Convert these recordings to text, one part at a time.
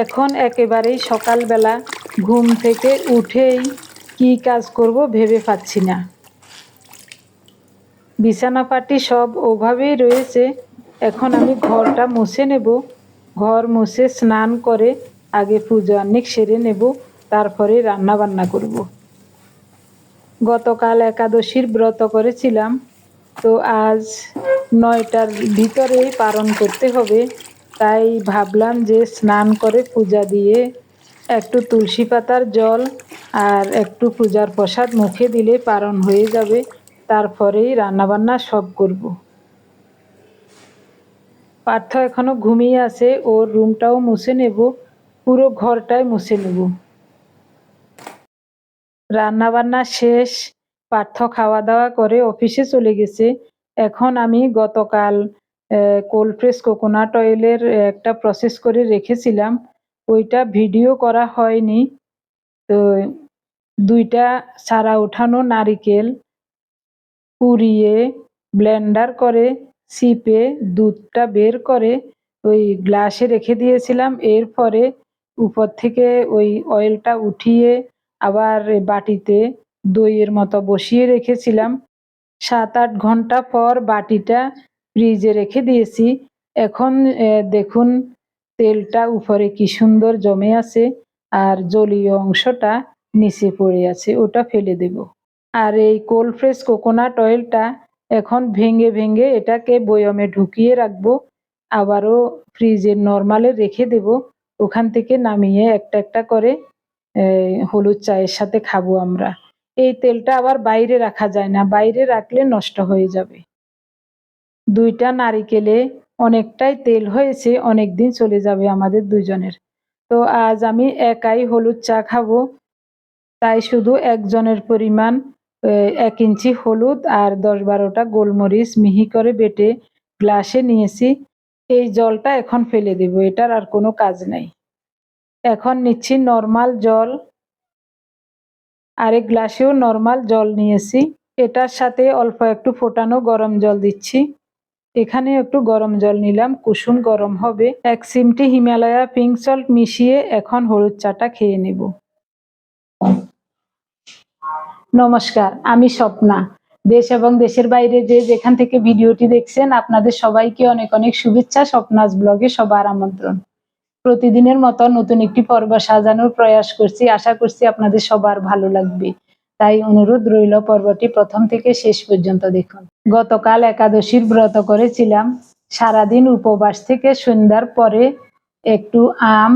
এখন একেবারেই সকালবেলা ঘুম থেকে উঠেই কি কাজ করব ভেবে পাচ্ছি না। বিছানাপাটি সব ওভাবেই রয়েছে। এখন আমি ঘরটা মুছে নেব। ঘর মুছে স্নান করে আগে পুজো অনেক সেরে নেব, তারপরে রান্না বান্না করব। গতকাল একাদশীর ব্রত করেছিলাম। তো আজ নয়টার ভিতরেই পালন করতে হবে। তাই ভাবলাম যে স্নান করে পূজা দিয়ে একটু তুলসী পাতার জল আর একটু পূজার প্রসাদ মুখে দিলে পারণ হয়ে যাবে। তারপরেই রান্নাবান্না সব করব। পার্থ এখনও ঘুমিয়ে আছে, ওর রুমটাও মুছে নেব, পুরো ঘরটাই মুছে নেব। রান্নাবান্না শেষ, পার্থ খাওয়া দাওয়া করে অফিসে চলে গেছে। এখন আমি গতকাল কোল্ড প্রেস কোকোনাট অয়েলের একটা প্রসেস করে রেখেছিলাম। ওইটা ভিডিও করা হয়নি। তো দুইটা সারা ওঠানো নারিকেল পুড়িয়ে ব্লেন্ডার করে, সিপে দুধটা বের করে ওই গ্লাসে রেখে দিয়েছিলাম। এরপরে উপর থেকে ওই অয়েলটা উঠিয়ে আবার বাটিতে দইয়ের মতো বসিয়ে রেখেছিলাম। সাত আট ঘণ্টা পর বাটিটা ফ্রিজে রেখে দিয়েছি। এখন দেখুন, তেলটা উপরে কি সুন্দর জমে আছে আর জলীয় অংশটা নিচে পড়ে আছে, ওটা ফেলে দেব। আর এই কোল্ড ফ্রেশ কোকোনাট অয়েলটা এখন ভেঙে ভেঙে এটাকে বয়মে ঢুকিয়ে রাখব, আবারও ফ্রিজের নর্মালে রেখে দেব, ওখান থেকে নামিয়ে একটা একটা করে হলুদ চায়ের সাথে খাব আমরা। এই তেলটা আবার বাইরে রাখা যায় না, বাইরে রাখলে নষ্ট হয়ে যাবে। দুইটা নারিকেলে অনেকটাই তেল হয়েছে অনেক দিন চলে যাবে আমাদের দুজনের তো আজ আমি একাই হলুদ চা খাব। তাই শুধু একজনের পরিমাণ এক ইঞ্চি হলুদ আর দশ বারোটা গোলমরিচ মিহি করে বেটে গ্লাসে নিয়েছি। এই জলটা এখন ফেলে দেব, এটার আর কোনো কাজ নাই। এখন নিচ্ছি নর্মাল জল। আরেক গ্লাসেও নর্মাল জল নিয়েছি। এটার সাথে অল্প একটু ফোটানো গরম জল দিচ্ছি। এখানে একটু গরম জল নিলাম, কুসুম গরম হবে। এক সিমটি হিমালয়া পিঙ্ক সল্ট মিশিয়ে এখন হলুদ চাটা খেয়ে নেব। নমস্কার, আমি স্বপ্না। দেশ এবং দেশের বাইরে যে যেখান থেকে ভিডিওটি দেখছেন, আপনাদের সবাইকে অনেক অনেক শুভেচ্ছা স্বপ্নাজ ব্লগে সবার আমন্ত্রণ। প্রতিদিনের মতো নতুন একটি পর্ব সাজানোর প্রয়াস করছি, আশা করছি আপনাদের সবার ভালো লাগবে। তাই অনুরোধ রইল পর্বটি প্রথম থেকে শেষ পর্যন্ত দেখুন। গতকাল একাদশীর ব্রত করেছিলাম। সারাদিন উপবাস থেকে সন্ধ্যার পরে একটু আম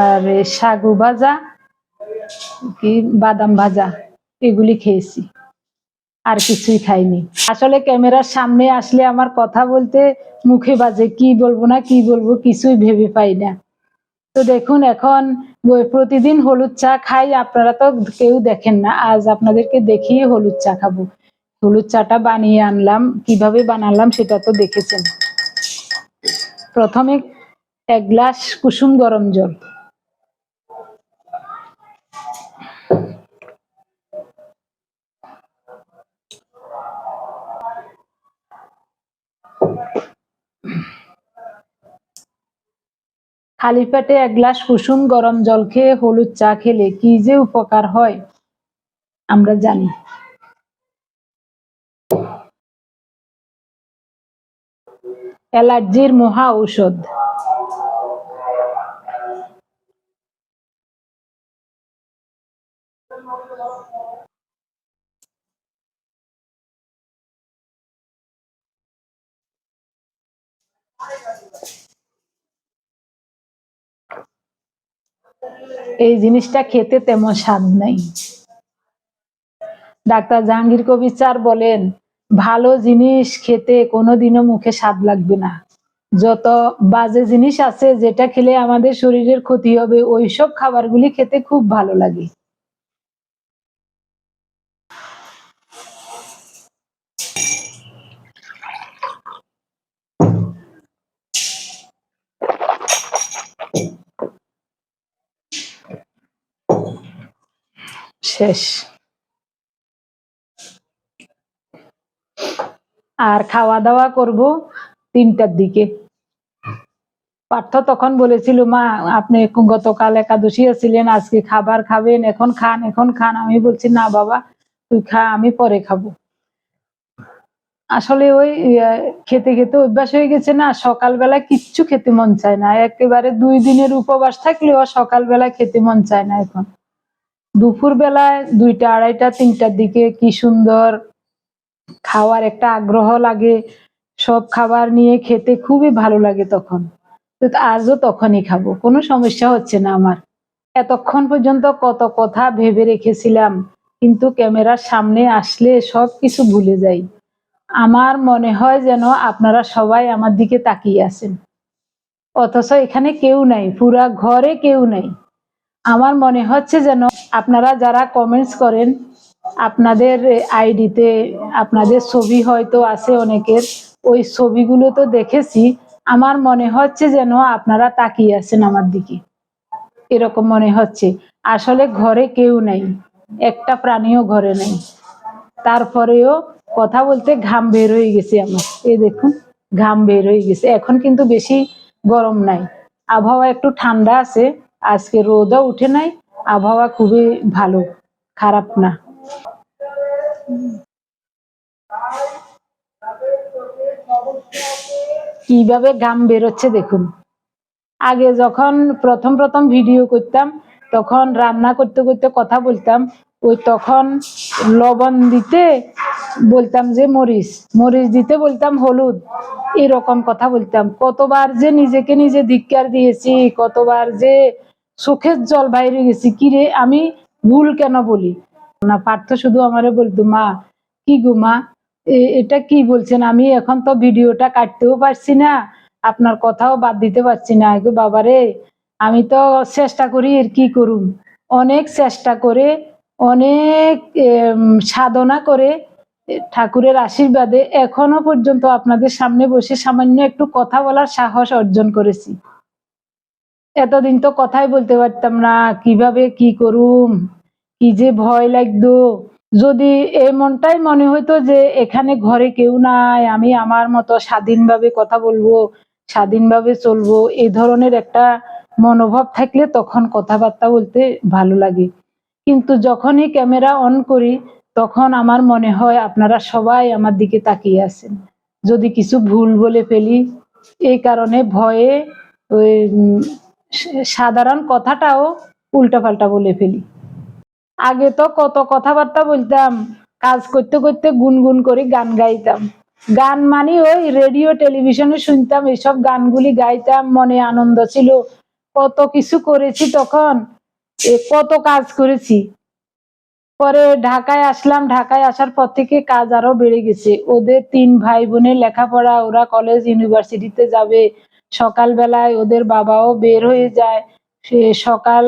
আর সাগু ভাজা কি বাদাম ভাজা এগুলি খেয়েছি। আর কিছুই খাইনি। আসলে ক্যামেরার সামনে আসলে আমার কথা বলতে মুখে বাজে। কি বলব না, কি বলব কিছুই ভেবে পাই না। তো দেখুন, এখন প্রতিদিন হলুদ চা খাই। আপনারা তো কেউ দেখেন না। আজ আপনাদেরকে দেখিয়ে হলুদ চা খাব। হলুদ চাটা বানিয়ে আনলাম। কীভাবে বানালাম সেটা তো দেখেছেন। প্রথমে এক গ্লাস কুসুম গরম জল। খালি পেটে এক গ্লাস কুসুম গরম জল খেয়ে হলুদ চা খেলে কি যে উপকার হয়, আমরা জানি। অ্যালার্জির মহা ঔষধ। এই জিনিসটা খেতে তেমন স্বাদ নাই। ডাক্তার জাহাঙ্গীর কবির বলেন ভালো জিনিস খেতে কোনোদিনও মুখে স্বাদ লাগবে না। যত বাজে জিনিস আছে, যেটা খেলে আমাদের শরীরের ক্ষতি হবে, ওইসব খাবারগুলি খেতে খুব ভালো লাগে। শেষ। আর খাওয়া দাওয়া করব তিনটার দিকে। পার্থ তখন বলেছিল, মা, আপনি গতকাল একাদশী ছিলেন আজকে খাবার খাবেন, এখন খান এখন খান। আমি বলছি, না বাবা, তুই খা, আমি পরে খাব। আসলে ওই খেতে খেতে অভ্যাস হয়ে গেছে না, সকালবেলা কিচ্ছু খেতে মন চায় না। একেবারে দুই দিনের উপবাস থাকলেও সকালবেলা খেতে মন চায় না এখন। দুপুর বেলায় দুইটা, আড়াইটা, তিনটার দিকে কি সুন্দর খাওয়ার একটা আগ্রহ লাগে। সব খাবার নিয়ে খেতে খুবই ভালো লাগে তখন। তো আজও তখনই খাব, কোনো সমস্যা হচ্ছে না আমার। এতক্ষণ পর্যন্ত কত কথা ভেবে রেখেছিলাম, কিন্তু ক্যামেরার সামনে আসলে সব কিছু ভুলে যাই। আমার মনে হয় যেন আপনারা সবাই আমার দিকে তাকিয়ে আছেন। অথচ এখানে কেউ নাই, পুরা ঘরে কেউ নেই। আমার মনে হচ্ছে যেন আপনারা যারা কমেন্টস করেন আপনাদের আইডিতে আপনাদের ছবি হয়তো আছে অনেকের। ওই ছবিগুলো তো দেখেছি। আমার মনে হচ্ছে যেন আপনারা তাকিয়ে আছেন আমার দিকে। এরকম মনে হচ্ছে। আসলে ঘরে কেউ নাই। একটা প্রাণীও ঘরে নেই। তারপরেও কথা বলতে ঘাম বের হয়ে গেছে আমার। এই দেখুন, ঘাম বের হয়ে গেছে। এখন কিন্তু বেশি গরম নাই। আবহাওয়া একটু ঠান্ডা আছে। আজকে রোদও উঠে নাই। আবহাওয়া খুবই ভালো। খারাপ না। কীভাবে ঘাম বেরোচ্ছে দেখুন। আগে যখন প্রথম প্রথম ভিডিও করতাম, তখন রান্না করতে করতে কথা বলতাম, ওই তখন লবণ দিতে বলতাম যে মরিচ মরিচ দিতে বলতাম হলুদ, এরকম কথা বলতাম। কতবার যে নিজেকে নিজে ধিক্কার দিয়েছি, কতবার যে চোখের জল বাইরে গেছি, কিরে আমি ভুল কেন বলি? না, পার্থ শুধু আমারে বলতো, মা, কি গো মা? এটা কি বলছেন? আমি এখন তো ভিডিওটা কাটতেও পারছি না, আপনার কথাও বাদ দিতে পারছি না। গো বাবারে, আমি তো চেষ্টা করি এর কি করুম। অনেক চেষ্টা করে, অনেক সাধনা করে ঠাকুরের আশীর্বাদে এখনও পর্যন্ত আপনাদের সামনে বসে সামান্য একটু কথা বলার সাহস অর্জন করেছি। এতদিন তো কথাই বলতে পারতাম না, কীভাবে কি করুম? কি যে ভয় লাগতো। যদি এমনটাই মনে হইতো যে এখানে ঘরে কেউ নাই, আমি আমার মতো স্বাধীনভাবে কথা বলব, স্বাধীনভাবে চলবো এই ধরনের একটা মনোভাব থাকলে তখন কথাবার্তা বলতে ভালো লাগে। কিন্তু যখনই ক্যামেরা অন করি, তখন আমার মনে হয় আপনারা সবাই আমার দিকে তাকিয়ে আছেন। যদি কিছু ভুল বলে ফেলি এই কারণে ভয়ে ওই সাধারণ কথাটাও উল্টাপাল্টা বলে ফেলি। আগে তো কত কথাবার্তা বলতাম, কাজ করতে করতে গুনগুন করে গান গাইতাম। গান মানে ওই রেডিও, টেলিভিশনে শুনতাম, এইসব গানগুলি গাইতাম, মনে আনন্দ ছিল। কত কিছু করেছি তখন কত কাজ করেছি। পরে ঢাকায় আসলাম, ঢাকায় আসার পর থেকে কাজ আরও বেড়ে গেছে। ওদের তিন ভাই বোনের লেখাপড়া, ওরা কলেজ ইউনিভার্সিটিতে যাবে। সকালবেলায় ওদের বাবাও বের হয়ে যায়। সে সকাল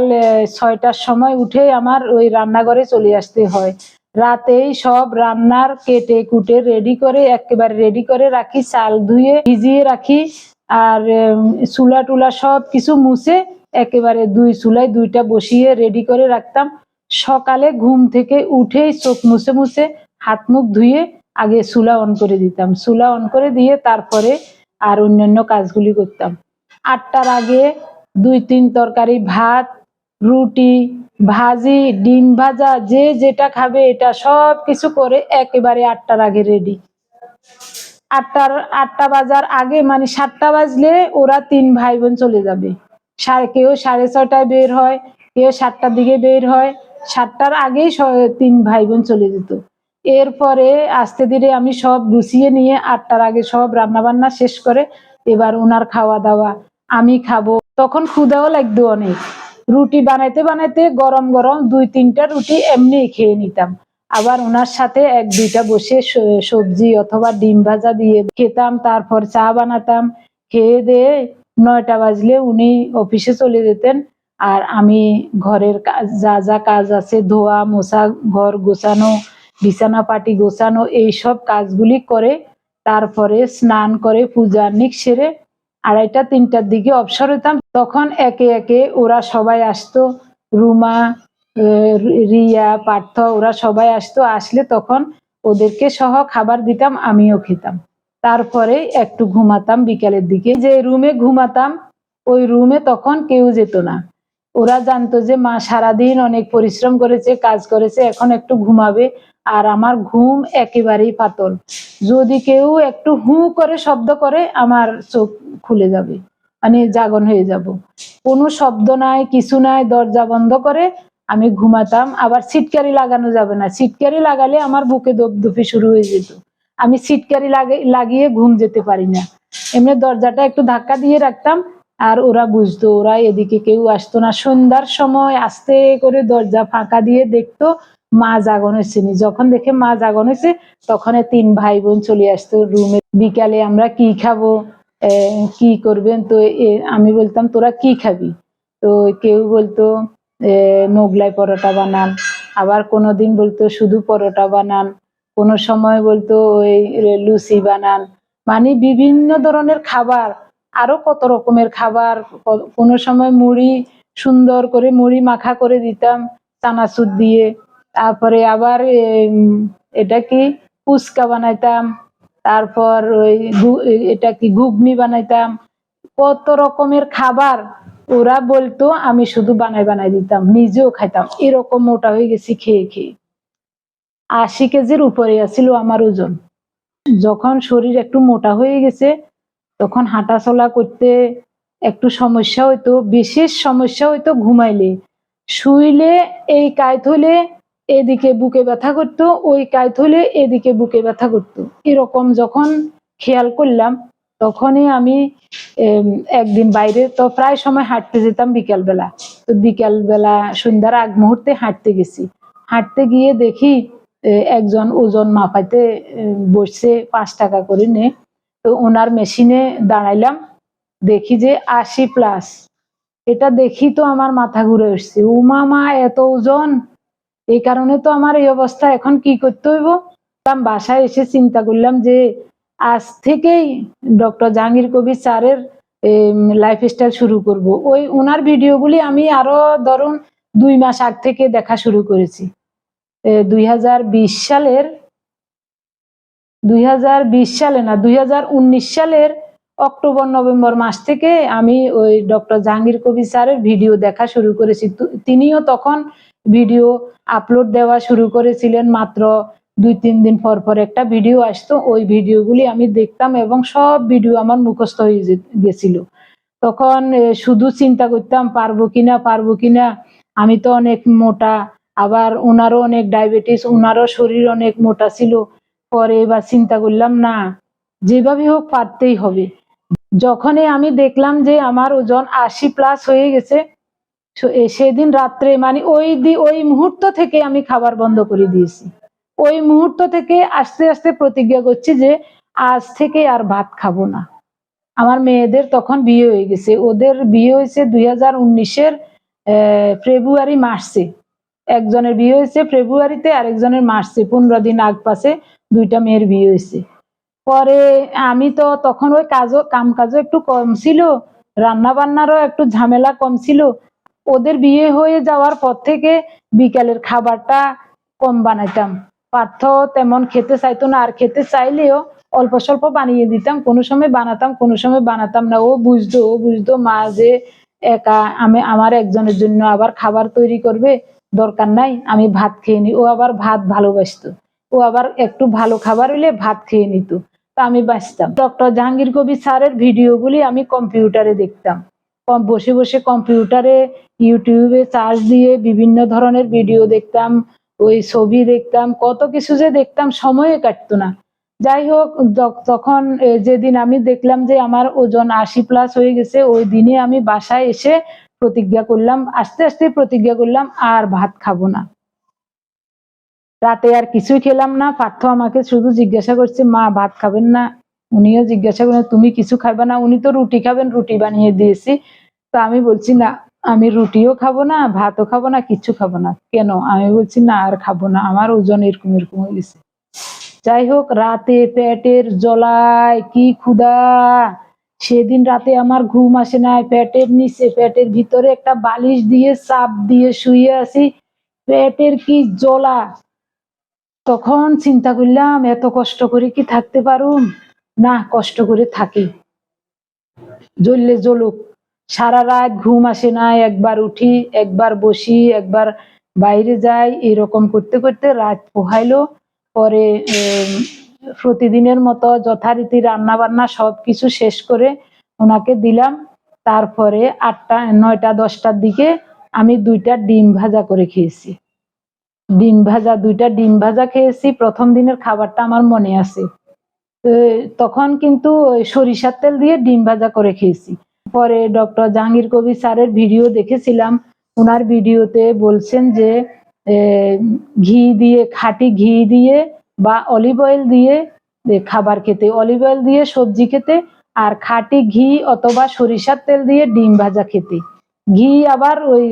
ছয়টার সময় উঠে আমার ওই রান্নাঘরে চলে আসতে হয়। রাতেই সব রান্নার কেটে কুটে রেডি করে, একেবারে রেডি করে রাখি, চাল ধুয়ে ভিজিয়ে রাখি আর চুলা টুলা সব কিছু মুছে একেবারে দুই চুলায় দুইটা বসিয়ে রেডি করে রাখতাম। সকালে ঘুম থেকে উঠেই চোখ মুছে মুছে হাত মুখ ধুয়ে আগে চুলা অন করে দিতাম। চুলা অন করে দিয়ে তারপরে আর অন্যান্য কাজগুলি করতাম। আটটার আগে দুই তিন তরকারি, ভাত, রুটি, ভাজি, ডিম ভাজা, যে যেটা খাবে এটা সব কিছু করে একেবারে আটটার আগে রেডি আটটার, আটটা বাজার আগে মানে সাতটা বাজলে ওরা তিন ভাই বোন চলে যাবে। সাড়ে, কেউ সাড়ে ছয়টায় বের হয়, কেউ সাতটার দিকে বের হয়। সাতটার আগেই তিন ভাই বোন চলে যেত। এরপরে আস্তে ধীরে আমি সব গুছিয়ে নিয়ে আটটার আগে সব রান্না বান্না শেষ করে এবার ওনার খাওয়া দাওয়া আমি খাব। তখন ক্ষুদাও লাগতো অনেক। রুটি বানাইতে বানাইতে গরম গরম দুই তিনটা রুটি এমনি খেয়ে নিতাম। আবার ওনার সাথে এক দুইটা বসে সবজি অথবা ডিম ভাজা দিয়ে খেতাম, তারপর চা বানাতাম। খেয়ে দিয়ে নয়টা বাজলে উনি অফিসে চলে যেতেন। আর আমি ঘরের কাজ যা যা কাজ আছে, ধোয়া, মোছা, ঘর গোছানো, বিছানা পাটি গোছানো, এইসব কাজগুলি করে তারপরে স্নান করে পূজা নিক সেরে আড়াইটা, তিনটার দিকে অবসর হতাম তখন একে একে ওরা সবাই আসতো। রুমা রিয়া, পার্থ, ওরা সবাই আসতো। আসলে তখন ওদেরকে সহ খাবার দিতাম, আমিও খেতাম। তারপরে একটু ঘুমাতাম বিকালের দিকে। যে রুমে ঘুমাতাম, ওই রুমে তখন কেউ যেত না। ওরা জানতো যে মা সারাদিন অনেক পরিশ্রম করেছে, কাজ করেছে, এখন একটু ঘুমাবে। আর আমার ঘুম একেবারেই পাতল। যদি কেউ একটু হু করে শব্দ করে, আমার চোখ খুলে যাবে মানে জাগন হয়ে যাব। কোনো শব্দ নাই, কিছু নাই, দরজা বন্ধ করে আমি ঘুমাতাম। আবার সিটকারি লাগানো যাবে না। সিটকারি লাগালে আমার বুকে দপদপি শুরু হয়ে যেত। আমি সিটকারি লাগে, লাগিয়ে ঘুম যেতে পারি না। এমনি দরজাটা একটু ধাক্কা দিয়ে রাখতাম আর ওরা বুঝতো, ওরা এদিকে কেউ আসতো না। সন্ধ্যার সময় আস্তে করে দরজা ফাঁকা দিয়ে দেখতো মা জাগন হয়েছে নি। যখন দেখে মা জাগন হয়েছে, তখন তিন ভাই বোন চলে আসতো রুমে। বিকালে আমরা কি খাব? কি করবেন? তো আমি বলতাম, তোরা কি খাবি? তো কেউ বলতো মোগলাই পরোটা বানান। আবার কোনোদিন বলতো, শুধু পরোটা বানান। কোনো সময় বলতো, ওই লুচি বানান। মানে বিভিন্ন ধরনের খাবার, আরও কত রকমের খাবার। কোনো সময় মুড়ি সুন্দর করে মুড়ি মাখা করে দিতাম, চানাচুর দিয়ে। তারপরে আবার এটা কি ফুচকা বানাইতাম, তারপর ওই এটা কি ঘুগনি বানাইতাম, কত রকমের খাবার ওরা বলতো, আমি শুধু বানাই বানাই দিতাম, নিজেও খাইতাম, এরকম মোটা হয়ে গেছি খেয়ে খেয়ে। আশি কেজির উপরে আছিল আমার ওজন। যখন শরীর একটু মোটা হয়ে গেছে, তখন হাঁটা চলা করতে একটু সমস্যা হইতো, বিশেষ সমস্যা হইতো ঘুমাইলে। শুইলে এই কায়ত হলে এদিকে বুকে ব্যথা করতো, ওই হলে এদিকে বুকে ব্যথা করতো। এরকম যখন খেয়াল করলাম, তখনই আমি একদিন বাইরে, তো প্রায় সময় হাঁটতে যেতাম বিকাল বেলা তো বিকাল বেলা সন্ধ্যার আগ মুহূর্তে হাঁটতে গেছি। হাঁটতে গিয়ে দেখি একজন ওজন মাপাইতে বসছে পাঁচ টাকা করে নে। তো ওনার মেশিনে দাঁড়াইলাম, দেখি যে আশি প্লাস এটা দেখি তো আমার মাথা ঘুরে উঠছে উমা মা এত ওজন! এই কারণে তো আমার এই অবস্থা। এখন কি করতে হইব? আমি বাসায় এসে চিন্তা করলাম যে, আজ থেকেই ডক্টর জাহাঙ্গীর কবির স্যারের লাইফ স্টাইল শুরু করব। ওই ওনার ভিডিওগুলি আমি আরও ধরুন দুই মাস আগ থেকে দেখা শুরু করেছি। দুই হাজার বিশ সালের, দুই হাজার বিশ সালে না, দুই হাজার উনিশ সালের অক্টোবর, নভেম্বর মাস থেকে আমি ওই ডক্টর জাহাঙ্গীর কবির স্যারের ভিডিও দেখা শুরু করেছি। তিনিও তখন ভিডিও আপলোড দেওয়া শুরু করেছিলেন মাত্র দুই, তিন দিন পর পর একটা ভিডিও আসতো। ওই ভিডিওগুলি আমি দেখতাম এবং সব ভিডিও আমার মুখস্থ হয়ে গেছিল। তখন শুধু চিন্তা করতাম, পারব কিনা পারব কিনা? আমি তো অনেক মোটা, আবার ওনারও অনেক ডায়াবেটিস ওনারও শরীর অনেক মোটা ছিল। পরে এবার চিন্তা করলাম, না, যেভাবে হোক পারতেই হবে। যখনই আমি দেখলাম যে আমার ওজন আশি প্লাস হয়ে গেছে সেদিন রাত্রে মানে ওই দি, ওই মুহূর্ত থেকে আমি খাবার বন্ধ করে দিয়েছি। ওই মুহূর্ত থেকে আস্তে আস্তে প্রতিজ্ঞা করছি যে আজ থেকে আর ভাত খাব না। আমার মেয়েদের তখন বিয়ে হয়ে গেছে। ওদের বিয়ে হয়েছে দুই হাজার উনিশের ফেব্রুয়ারি মার্চে। একজনের বিয়ে হয়েছে ফেব্রুয়ারিতে, আরেকজনের মার্চে। পনেরো দিন আগ পাশে দুইটা মেয়ের বিয়ে হয়েছে। পরে আমি তো তখন ওই কাজও, কাম কাজও একটু কম ছিল। রান্না বান্নারও একটু ঝামেলা কম ছিল। ওদের বিয়ে হয়ে যাওয়ার পর থেকে বিকালের খাবারটা কম বানাইতাম। পার্থ তেমন খেতে চাইতো না, আর খেতে চাইলেও অল্প স্বল্প বানিয়ে দিতাম। কোনো সময় বানাতাম, কোনো সময় বানাতাম না। ও বুঝতো ও বুঝতো, মা যে একা, আমি, আমার একজনের জন্য আবার খাবার তৈরি করবে, দরকার নাই, আমি ভাত খেয়ে নি। ও আবার ভাত ভালোবাসতো। ও আবার একটু ভালো খাবার হইলে ভাত খেয়ে নিত। তা আমি বাঁচতাম। ডক্টর জাহাঙ্গীর কবির স্যারের ভিডিওগুলি আমি কম্পিউটারে দেখতাম। বসে বসে কম্পিউটারে ইউটিউবে সার্চ দিয়ে বিভিন্ন ধরনের ভিডিও দেখতাম, ওই ছবি দেখতাম, কত কিছু যে দেখতাম, সময়ে কাটতো না। যাই হোক তখন যেদিন আমি দেখলাম যে আমার ওজন আশি প্লাস হয়ে গেছে, ওই দিনে আমি বাসায় এসে প্রতিজ্ঞা করলাম, আস্তে আস্তে প্রতিজ্ঞা করলাম, আর ভাত খাব না। রাতে আর কিছুই খেলাম না, পার্থ আমাকে শুধু জিজ্ঞাসা করছে, মা, ভাত খাবেন না? উনিও জিজ্ঞাসা করেন, তুমি কিছু খাবে না? উনি তো রুটি খাবেন, রুটি বানিয়ে দিয়েছি। তো আমি বলছি, না, আমি রুটিও খাব না, ভাতও খাব না কিচ্ছু খাব না। কেন? আমি বলছি, না, আর খাব না, আমার ওজন এরকম এরকম হয়ে গেছে। যাই হোক, রাতে পেটের জ্বলায় কি ক্ষুধা। সেদিন রাতে আমার ঘুম আসে না, পেটের নিচে, পেটের ভিতরে একটা বালিশ দিয়ে, চাপ দিয়ে শুয়ে আছি, পেটের কি জ্বলা। তখন চিন্তা করলাম, এত কষ্ট করে কি থাকতে পারুম? না কষ্ট করে থাকি। জ্বললে জ্বলুক, সারা রাত ঘুম আসে না, একবার উঠি, একবার বসি, একবার বাইরে যাই, এরকম করতে করতে রাত পোহাইলো। পরে প্রতিদিনের মতো যথারীতি রান্না বান্না সব কিছু শেষ করে ওনাকে দিলাম। তারপরে আটটা, নয়টা, দশটার দিকে আমি দুইটা ডিম ভাজা করে খেয়েছি। ডিম ভাজা, দুইটা ডিম ভাজা খেয়েছি। প্রথম দিনের খাবারটা আমার মনে আছে। তখন কিন্তু সরিষার তেল দিয়ে ডিম ভাজা করে খেয়েছি। পরে ডক্টর জাহাঙ্গীর কবির স্যারের ভিডিও দেখেছিলাম। ওনার ভিডিওতে বলছেন যে ঘি দিয়ে, খাটি ঘি দিয়ে বা অলিভ অয়েল দিয়ে খাবার খেতে, অলিভ অয়েল দিয়ে সবজি খেতে আর খাটি ঘি অথবা সরিষার তেল দিয়ে ডিম ভাজা খেতে। ঘি আবার ওই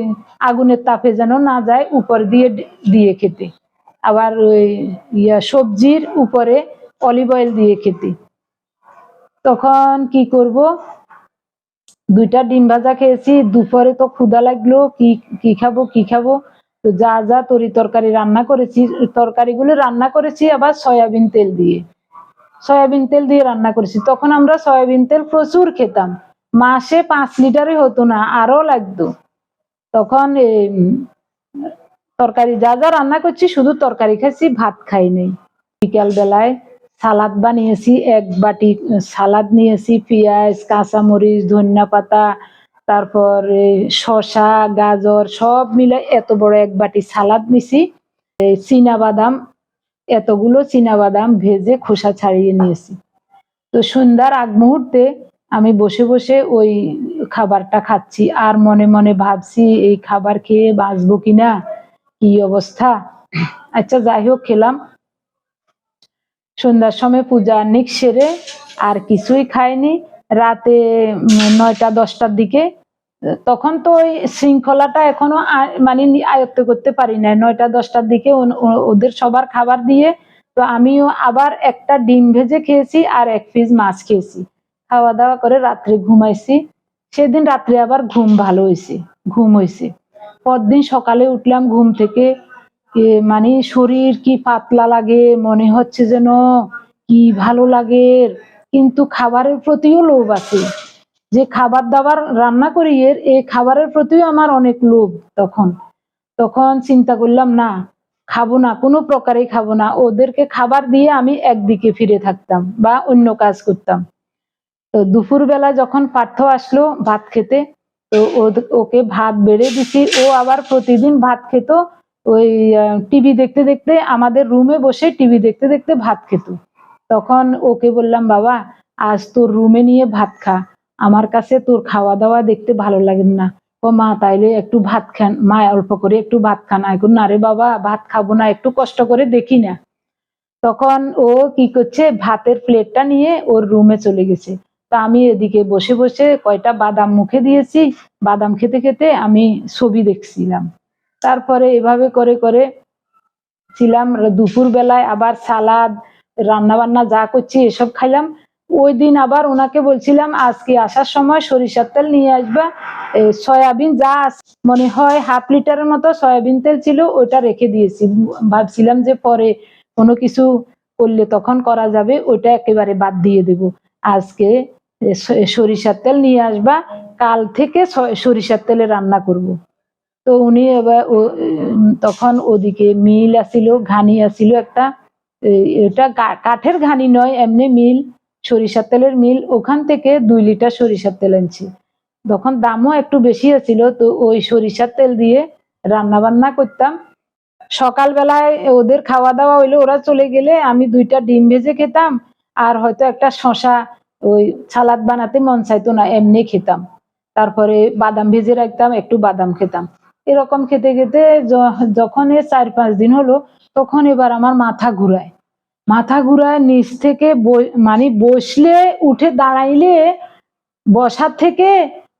আগুনের তাপে যেন না যায়, উপর দিয়ে দিয়ে খেতে। আবার ওই ইয়া সবজির উপরে অলিভ অয়েল দিয়ে খেতে। তখন কি করব? দুইটা ডিম ভাজা খেয়েছি, দুপুরে তো ক্ষুধা লাগল, কি কি খাব কি খাব? তো যা যা তরি তরকারি রান্না করেছি, তরকারিগুলো রান্না করেছি আবার সয়াবিন তেল দিয়ে। সয়াবিন তেল দিয়ে রান্না করেছি। তখন আমরা সয়াবিন তেল প্রচুর খেতাম। মাসে পাঁচ লিটারে হতো না আরও লাগতো। তখন তরকারি যা যা রান্না করছি, শুধু তরকারি খাইছি, ভাত খাই নাই। বিকাল বেলায় সালাদ বানিয়েছি, এক বাটি সালাদ নিয়েছি, পেঁয়াজ, কাঁচামরিচ, ধনিয়া পাতা, তারপর শসা, গাজর, সব মিলে এত বড় এক বাটি সালাদ নিছি। চীনা বাদাম এতগুলো চীনা বাদাম ভেজে খোসা ছাড়িয়ে নিয়েছি। তো সন্ধ্যার আগ মুহূর্তে আমি বসে বসে ওই খাবারটা খাচ্ছি, আর মনে মনে ভাবছি, এই খাবার খেয়ে বাঁচবো কিনা? কি অবস্থা? আচ্ছা যাই হোক, খেলাম। সন্ধ্যার সময় পূজা নিক সেরে আর কিছুই খাইনি রাতে নয়টা, দশটার দিকে। তখন তো ওই শৃঙ্খলাটা এখনও মানে আয়ত্ত করতে পারি না নয়টা, দশটার দিকে ওদের সবার খাবার দিয়ে তো আমিও আবার একটা ডিম ভেজে খেয়েছি আর এক পিস মাছ খেয়েছি। খাওয়া দাওয়া করে রাত্রে ঘুমাইছি। সেদিন রাত্রে আবার ঘুম ভালো হয়েছে ঘুম হয়েছে পরদিন সকালে উঠলাম ঘুম থেকে মানে শরীর কি পাতলা লাগে, মনে হচ্ছে যেন কি ভালো লাগে। কিন্তু খাবারের প্রতিও লোভ আছে। যে খাবার দাবার রান্না করি এর এই খাবারের প্রতিও আমার অনেক লোভ তখন। তখন চিন্তা করলাম, না, খাব না, কোনো প্রকারেই খাব না। ওদেরকে খাবার দিয়ে আমি একদিকে ফিরে থাকতাম বা অন্য কাজ করতাম। তো দুপুর বেলা যখন পার্থ আসলো ভাত খেতে, তো ওকে ভাত বেড়ে দিছি। ও আবার প্রতিদিন ভাত খেত ওই টিভি দেখতে দেখতে আমাদের রুমে বসে টিভি দেখতে দেখতে ভাত খেত। তখন ওকে বললাম, বাবা, আজ তোর রুমে নিয়ে ভাত খা। আমার কাছে তোর খাওয়া দাওয়া দেখতে ভালো লাগে না। ও মা, তাইলে একটু ভাত খান। মা, অল্প করে একটু ভাত খান। এখন না রে বাবা, ভাত খাব না, একটু কষ্ট করে দেখি না। তখন ও কি করছে, ভাতের প্লেটটা নিয়ে ওর রুমে চলে গেছে। তা আমি এদিকে বসে বসে কয়টা বাদাম মুখে দিয়েছি। বাদাম খেতে খেতে আমি ছবি দেখছিলাম। তারপরে এভাবে করে করে ছিলাম, দুপুর বেলায় আবার সালাদ রান্না বান্না যা করছি এসব খাইলাম। ওই দিন আবার ওনাকে বলছিলাম, আজকে আসার সময় সরিষার তেল নিয়ে আসবা। সয়াবিন যা মনে হয় হাফ লিটারের মতো সয়াবিন তেল ছিল, ওইটা রেখে দিয়েছি। ভাবছিলাম যে পরে কোনো কিছু করলে তখন করা যাবে, ওইটা একেবারে বাদ দিয়ে দেব। আজকে সরিষার তেল নিয়ে আসবা, কাল থেকে সরিষার তেলে রান্না করব। তো উনি এবার তখন ওদিকে মিল আসিল, ঘানি আসিল একটা এটা কাঠের ঘানি নয়, এমনি মিল, সরিষার তেলের মিল, ওখান থেকে দুই লিটার সরিষার তেল আনছি তখন দামও একটু বেশি আছিল, তো ওই সরিষার তেল দিয়ে রান্না বান্না করতাম। সকালবেলায় ওদের খাওয়া দাওয়া হইলে, ওরা চলে গেলে আমি দুইটা ডিম ভেজে খেতাম, আর হয়তো একটা শশা ওই সালাদ বানাতে মন চাইতো না, এমনি খেতাম। তারপরে বাদাম ভেজে রাখতাম, একটু বাদাম খেতাম। এরকম খেতে খেতে যখন এ চার পাঁচ দিন হলো, তখন এবার আমার মাথা ঘুরায়। মাথা ঘুরায়, নিচ থেকে মানে বসলে, উঠে দাঁড়াইলে, বসার থেকে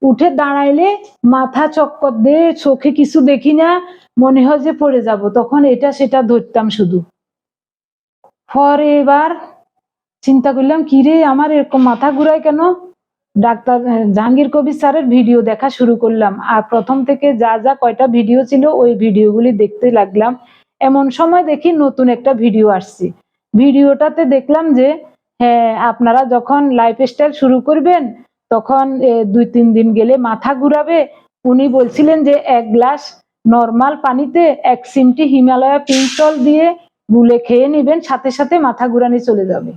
উঠে দাঁড়াইলে মাথা চক্কর দিয়ে চোখে কিছু দেখি না, মনে হয় যে পড়ে যাব। তখন এটা সেটা ধরতাম শুধু। পরে এবার চিন্তা করলাম কি রে আমার এরকম মাথা ঘুরায় কেন? ডাক্তার জাহাঙ্গীর কবির স্যারের ভিডিও দেখা শুরু করলাম। আর প্রথম থেকে যা যা কয়টা ভিডিও ছিল, ওই ভিডিওগুলি দেখতে লাগলাম। এমন সময় দেখি নতুন একটা ভিডিও আসছে। ভিডিওটাতে দেখলাম যে হ্যাঁ আপনারা যখন লাইফ স্টাইল শুরু করবেন, তখন দুই তিন দিন গেলে মাথা ঘুরাবে। উনি বলছিলেন যে, এক গ্লাস নর্মাল পানিতে এক সিমটি হিমালয়া পিঙ্ক দিয়ে গুলে খেয়ে নেবেন, সাথে সাথে মাথা ঘুরানি চলে যাবে।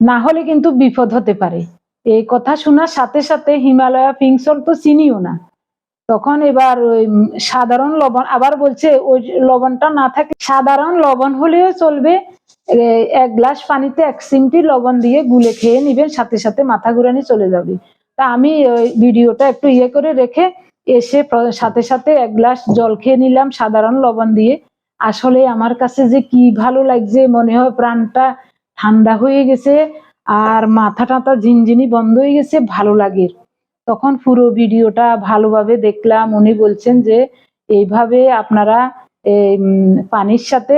না হলে কিন্তু বিপদ হতে পারে। এই কথা শোনার সাথে সাথে হিমালয়া সল্ট তো চিনিও না। তখন এবার ওই সাধারণ লবণ আবার বলছে, ওই লবণটা না থাকে, সাধারণ লবণ হলেও চলবে। এক গ্লাস পানিতে এক সিমটি লবণ দিয়ে গুলে খেয়ে নিবেন, সাথে সাথে মাথা ঘুরানি চলে যাবে। তা আমি ওই ভিডিওটা একটু ইয়ে করে রেখে এসে সাথে সাথে এক গ্লাস জল খেয়ে নিলাম সাধারণ লবণ দিয়ে। আসলে আমার কাছে যে কি ভালো লাগছে, মনে হয় প্রাণটা ঠান্ডা হয়ে গেছে। আর মাথা টাথা ঝিনঝিনি বন্ধ হয়ে গেছে, ভালো লাগে। তখন পুরো ভিডিওটা ভালোভাবে দেখলাম। উনি বলছেন যে, এইভাবে আপনারা পানির সাথে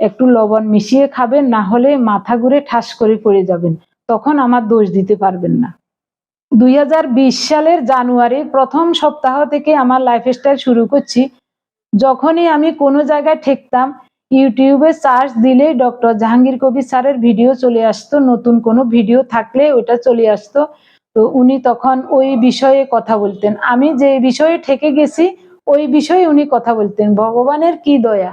একটু লবণ মিশিয়ে খাবেন, না হলে মাথা ঘুরে ঠাস করে পড়ে যাবেন। তখন আমার দোষ দিতে পারবেন না। দুই হাজার বিশ সালের জানুয়ারি প্রথম সপ্তাহ থেকে আমার লাইফস্টাইল শুরু করছি। যখনই আমি কোনো জায়গায় ঠেকতাম ইউটিউবে সার্চ দিলেই ডক্টর জাহাঙ্গীর কবির স্যারের ভিডিও চলে আসতো, নতুন কোনো ভিডিও থাকলে ওটা চলে আসতো। তো উনি তখন ওই বিষয়ে কথা বলতেন। আমি যে বিষয়ে ঠেকে গেছি, ওই বিষয়ে উনি কথা বলতেন। ভগবানের কি দয়া?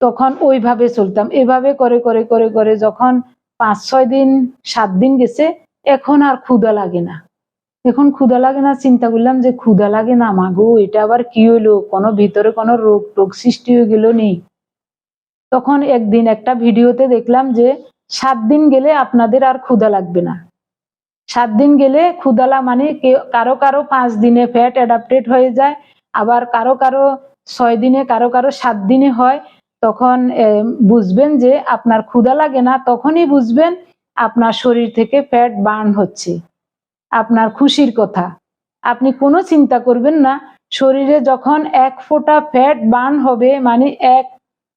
তখন ওইভাবে চলতাম। এভাবে করে করে করে করে যখন পাঁচ, ছয় দিন, সাত দিন গেছে, এখন আর ক্ষুধা লাগে না। এখন ক্ষুধা লাগে না, চিন্তা করলাম যে ক্ষুদা লাগে না, মাগো, এটা আবার কি হইল? কোনো ভিতরে কোনো রোগ টোগ সৃষ্টি হয়ে গেল নেই। তখন একদিন একটা ভিডিওতে দেখলাম যে সাত দিন গেলে আপনাদের আর ক্ষুধা লাগবে না। সাত দিন গেলে ক্ষুদালা মানে কারও কারও পাঁচ দিনে ফ্যাট অ্যাডাপ্টেড হয়ে যায়, আবার কারও কারও ছয় দিনে, কারও কারও সাত দিনে হয়, তখন বুঝবেন যে আপনার ক্ষুধা লাগে না, তখনই বুঝবেন আপনার শরীর থেকে ফ্যাট বার্ন হচ্ছে। আপনার খুশির কথা। আপনি কোনো চিন্তা করবেন না, শরীরে যখন এক ফোঁটা ফ্যাট বার্ন হবে মানে এক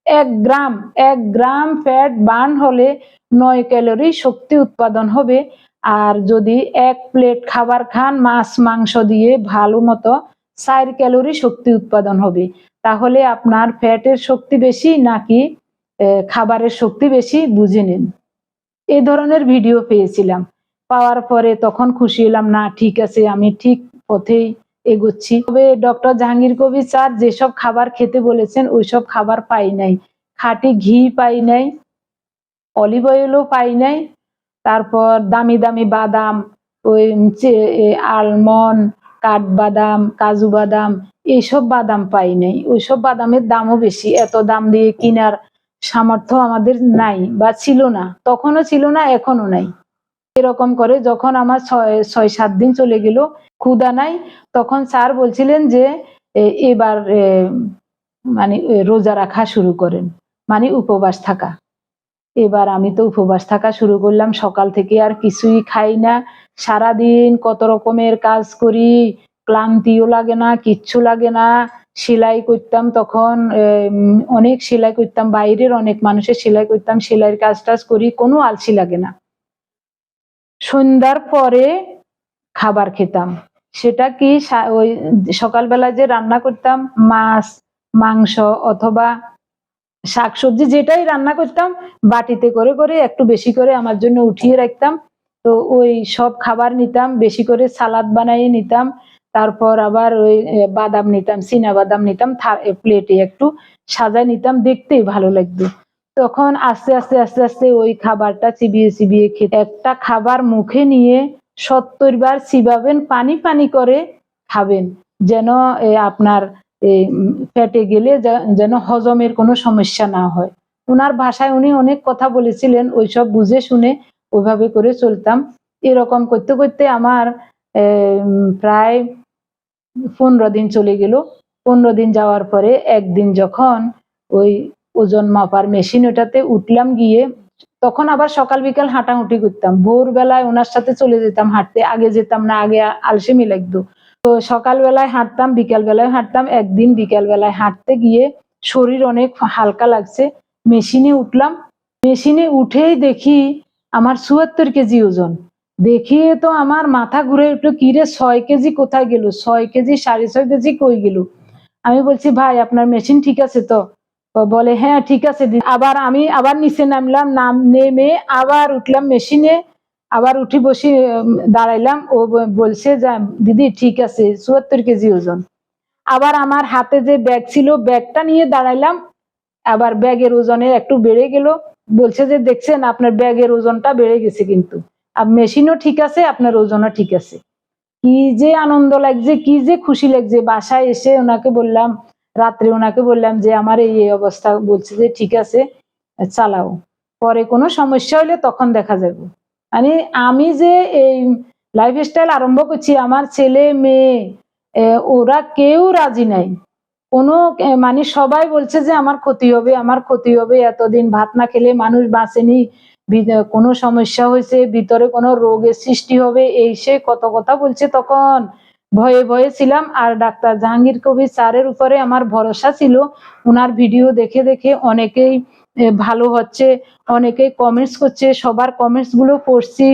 এক গ্রাম এক গ্রাম ফ্যাট বার্ন হলে নয় ক্যালোরি শক্তি উৎপাদন হবে। আর যদি এক প্লেট খাবার খান, মাছ, মাংস দিয়ে ভালো মতো চার ক্যালোরি শক্তি উৎপাদন হবে। তাহলে আপনার ফ্যাটের শক্তি বেশি নাকি খাবারের শক্তি বেশি বুঝে নিন। এই ধরনের ভিডিও পেয়েছিলাম। পাওয়ার পরে তখন খুশি হলাম, না, ঠিক আছে, আমি ঠিক পথেই এগোচ্ছি। তবে ডক্টর জাহাঙ্গীর কবির স্যার যেসব খাবার খেতে বলেছেন, ওইসব খাবার পাই নাই। খাটি ঘি পাই নাই, অলিভ অয়েলও পাই নাই, তারপর দামি দামি বাদাম, ওই আলমন্ড, কাঠবাদাম, কাজু বাদাম এইসব বাদাম পাই নাই। ওইসব বাদামের দামও বেশি। এত দাম দিয়ে কেনার সামর্থ্য আমাদের নাই বা ছিল না, তখনও ছিল না এখনও নাই। এরকম করে যখন আমার ছয় ছয়, সাত দিন চলে গেল ক্ষুদা নাই, তখন স্যার বলছিলেন যে এবার মানে রোজা রাখা শুরু করেন মানে উপবাস থাকা। এবার আমি তো উপবাস থাকা শুরু করলাম, সকাল থেকে আর কিছুই খাই না, সারাদিন কত রকমের কাজ করি, ক্লান্তিও লাগে না, কিচ্ছু লাগে না, সেলাই করতাম তখন অনেক সেলাই করতাম, বাইরের অনেক মানুষের সেলাই করতাম, সেলাইয়ের কাজ টাজ করি, কোনো আলসি লাগে না। সন্ধ্যার পরে খাবার খেতাম। সেটা কি ওই সকালবেলা যে রান্না করতাম, মাছ, মাংস অথবা শাকসবজি যেটাই রান্না করতাম, বাটিতে করে করে একটু বেশি করে আমার জন্য উঠিয়ে রাখতাম। তো ওই সব খাবার নিতাম, বেশি করে সালাদ বানাইয়ে নিতাম। তারপর আবার ওই বাদাম নিতাম চীনা বাদাম নিতাম প্লেটে একটু সাজায় নিতাম, দেখতেই ভালো লাগতো। তখন আস্তে আস্তে আস্তে আস্তে ওই খাবারটা চিবিয়ে চিবিয়ে খেতে একটা খাবার মুখে নিয়ে সত্তর বার চিবাবেন, পানি পানি করে খাবেন। যেন আপনার পেটে গেলে যেন হজমের কোনো সমস্যা না হয়। ওনার ভাষায় উনি অনেক কথা বলেছিলেন, ওইসব বুঝে শুনে ওইভাবে করে চলতাম। এরকম করতে করতে আমার প্রায় পনেরো দিন চলে গেল। পনেরো দিন যাওয়ার পরে একদিন যখন ওই ওজন মাপার মেশিন ওটাতে উঠলাম গিয়ে, তখন আবার সকাল বিকাল হাঁটাহুটি করতাম। ভোরবেলায় ওনার সাথে চলে যেতাম, হাঁটতে আগে যেতাম না, আগে আলসেমি লাগতো। তো সকালবেলায় হাঁটতাম বিকাল বেলায় হাঁটতাম, একদিন বিকাল বেলায় হাঁটতে গিয়ে শরীর অনেক হালকা লাগছে। মেশিনে উঠলাম। মেশিনে উঠেই দেখি আমার চুয়াত্তর কেজি ওজন। দেখিয়ে তো আমার মাথা ঘুরে উঠল কিরে ছয় কেজি কোথায় গেল? ছয় কেজি, সাড়ে ছয় কেজি কই গেল? আমি বলছি, ভাই, আপনার মেশিন ঠিক আছে তো? বলে হ্যাঁ ঠিক আছে, দি-" আবার আমি আবার নিচে নামলাম, নাম নেমে আবার উঠলাম মেশিনে, আবার উঠি বসে দাঁড়াইলাম। ও বলছে যে, দিদি, ঠিক আছে, চুয়াত্তর কেজি ওজন। আবার আমার হাতে যে ব্যাগ ছিল, ব্যাগটা নিয়ে দাঁড়াইলাম। আবার ব্যাগের ওজনে একটু বেড়ে গেল। বলছে যে, দেখছেন, আপনার ব্যাগের ওজনটা বেড়ে গেছে কিন্তু। আর মেশিনও ঠিক আছে, আপনার ওজনও ঠিক আছে। কি যে আনন্দ লাগছে, কি যে খুশি লাগছে। বাসায় এসে ওনাকে বললাম রাত্রে ওনাকে বললাম যে, আমার এই অবস্থা বলছে যে, ঠিক আছে, চালাও। পরে কোনো সমস্যা হলে তখন দেখা যাবে। মানে আমি যে এই লাইফস্টাইল আরম্ভ করছি, আমার ছেলে, মেয়ে ওরা কেউ রাজি নাই। কোনো মানে সবাই বলছে যে, আমার ক্ষতি হবে, আমার ক্ষতি হবে, এতদিন ভাত না খেলে মানুষ বাঁচেনি কোনো সমস্যা হয়েছে, ভিতরে কোনো রোগের সৃষ্টি হবে। এই সে কত কথা বলছে তখন। ভয়ে ভয়ে ছিলাম আর ডাক্তার জাহাঙ্গীর কবির স্যারের উপরে আমার ভরসা ছিল। ওনার ভিডিও দেখে দেখে অনেকেই ভালো হচ্ছে, অনেকেই কমেন্টস করছে, সবার কমেন্টসগুলো পড়ছি,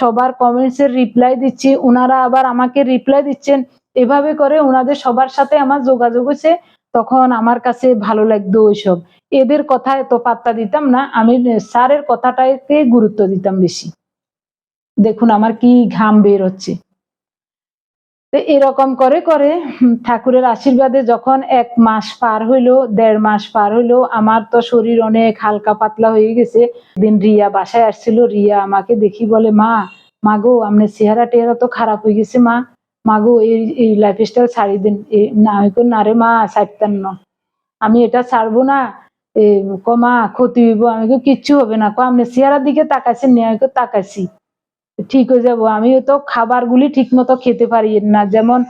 সবার কমেন্টস এর রিপ্লাই দিচ্ছি ওনারা আবার আমাকে রিপ্লাই দিচ্ছেন। এভাবে করে ওনাদের সবার সাথে আমার যোগাযোগ হয়েছে, তখন আমার কাছে ভালো লাগতো ওইসব। এদের কথা এত পাত্তা দিতাম না, আমি স্যারের কথাটাকে গুরুত্ব দিতাম বেশি। দেখুন আমার কি ঘাম বের হচ্ছে। তো এরকম করে করে ঠাকুরের আশীর্বাদে যখন এক মাস পার হইল দেড় মাস পার হইল আমার তো শরীর অনেক হালকা পাতলা হয়ে গেছে। দিন রিয়া বাসায় আসছিল রিয়া আমাকে দেখি বলে মা মাগো আপনার চেহারা টেহারা তো খারাপ হয়ে গেছে মা। মাগো এই এই লাইফ স্টাইল ছাড়ি দিন। না কই, না রে মা ছাড়তেন আমি এটা ছাড়বো না। কমা ক্ষতি হইব। আমি কিচ্ছু হবে না। কো আপনি চেহারার দিকে তাকাইছেন নি? আমি তাকাইছি। ঠিক হয়ে যাব। আমিও তো খাবারগুলি ঠিক মতো খেতে পারি না। যেমন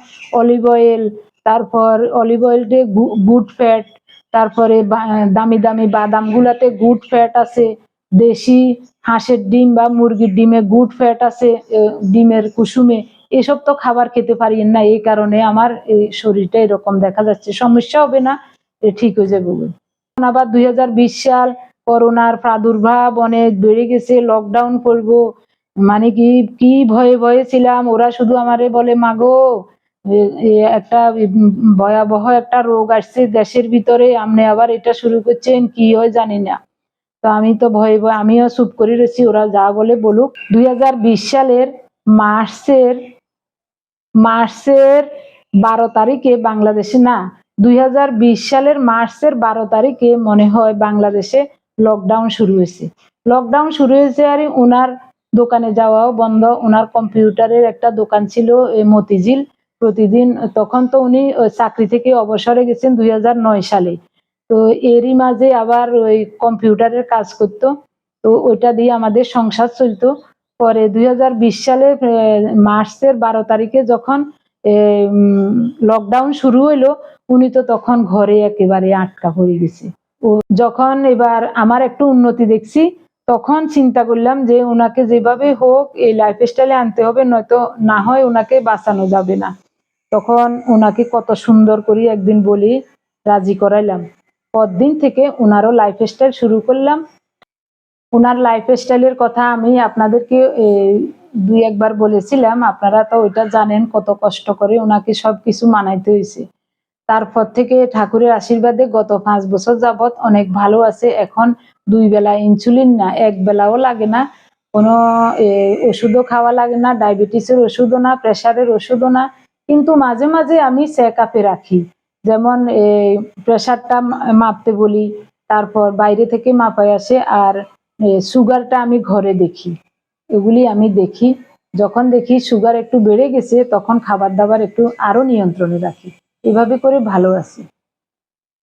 অলিভ অয়েল তারপর অলিভ অয়েলতে গুড ফ্যাট তারপরে দামি দামি বাদাম গুলাতে গুড ফ্যাট আছে। দেশি হাঁসের ডিম বা মুরগির ডিমে গুড ফ্যাট আছে ডিমের কুসুমে। এসব তো খাবার খেতে পারি না। এই কারণে আমার এই শরীরটা এরকম দেখা যাচ্ছে। সমস্যা হবে না ঠিক হয়ে যাবে। আবার দুই হাজার বিশ সাল, করোনার প্রাদুর্ভাব অনেক বেড়ে গেছে। লকডাউন করব। মানে কি কি ভয়ে ভয়ে ছিলাম? ওরা শুধু আমারে বলে, মাগো একটা ভয়াবহ একটা রোগ আসছে দেশের ভিতরে আপনি আবার এটা শুরু করছেন, কি হয় জানি না। তো আমি তো ভয়ে ভয়ে, আমিও চুপ করে রয়েছি, ওরা যা বলে বলুক। দুই হাজার বিশ সালের মার্চের মার্চের বারো তারিখে বাংলাদেশে, না, দুই হাজার বিশ সালের মার্চের বারো তারিখে মনে হয় বাংলাদেশে লকডাউন শুরু হয়েছে। লকডাউন শুরু হয়েছে আর ওনার দোকানে যাওয়াও বন্ধ। ওনার কম্পিউটারের একটা দোকান ছিল মতিঝিল। প্রতিদিন, তখন তো উনি চাকরি থেকে অবসরে গেছেন দুই হাজার নয় সালে। তো এরই মাঝে আবার ওই কম্পিউটারের কাজ করতো। তো ওইটা দিয়ে আমাদের সংসার চলতো। পরে দুই হাজার বিশ সালে মার্চের বারো তারিখে যখন লকডাউন শুরু হইল, উনি তো তখন ঘরে একেবারে আটকা পড়ে গেছে। ও, যখন এবার আমার একটু উন্নতি দেখছি তখন চিন্তা করলাম যে ওনাকে যেভাবে হোক এই লাইফস্টাইলে আনতে হবে, নয়তো না হয় ওনাকে বাঁচানো যাবে না। তখন ওনাকে কত সুন্দর করে একদিন বলি রাজি করাইলাম। পরদিন থেকে ওনারও লাইফ স্টাইল শুরু করলাম। ওনার লাইফ স্টাইলের কথা আমি আপনাদেরকে দুই একবার বলেছিলাম। আপনারা তো ওইটা জানেন কত কষ্ট করে ওনাকে সবকিছু মানাইতে হয়েছে তারপর থেকে ঠাকুরের আশীর্বাদে গত পাঁচ বছর যাবত অনেক ভালো আছে। এখন দুই বেলা ইনসুলিন না, এক বেলাও লাগে না। কোনো ওষুধও খাওয়া লাগে না ডায়াবেটিসের ওষুধও না প্রেশারের ওষুধও না। কিন্তু মাঝে মাঝে আমি চেক আপে রাখি। যেমন এই প্রেশারটা মাপতে বলি, তারপর বাইরে থেকে মাপায় আসে, আর সুগারটা আমি ঘরে দেখি। এগুলি আমি দেখি। যখন দেখি সুগার একটু বেড়ে গেছে, তখন খাবার দাবার একটু আরও নিয়ন্ত্রণে রাখি। এভাবে করে ভালো আছি।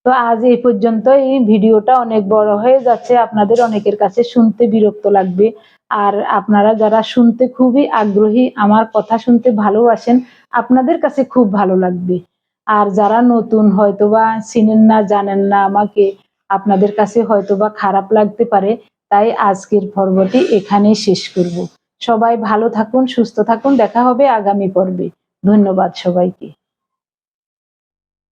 তো আজ এই পর্যন্ত এই ভিডিওটা অনেক বড় হয়ে যাচ্ছে। আপনাদের অনেকের কাছে শুনতে বিরক্ত লাগবে। আর আপনারা যারা শুনতে খুবই আগ্রহী, আমার কথা শুনতে ভালোবাসেন, আপনাদের কাছে খুব ভালো লাগবে। আর যারা নতুন, হয়তোবা চিনেন না, জানেন না আমাকে, আপনাদের কাছে হয়তোবা খারাপ লাগতে পারে। তাই আজকের পর্বটি এখানেই শেষ করব। সবাই ভালো থাকুন, সুস্থ থাকুন। দেখা হবে আগামী পর্বে। ধন্যবাদ সবাইকে।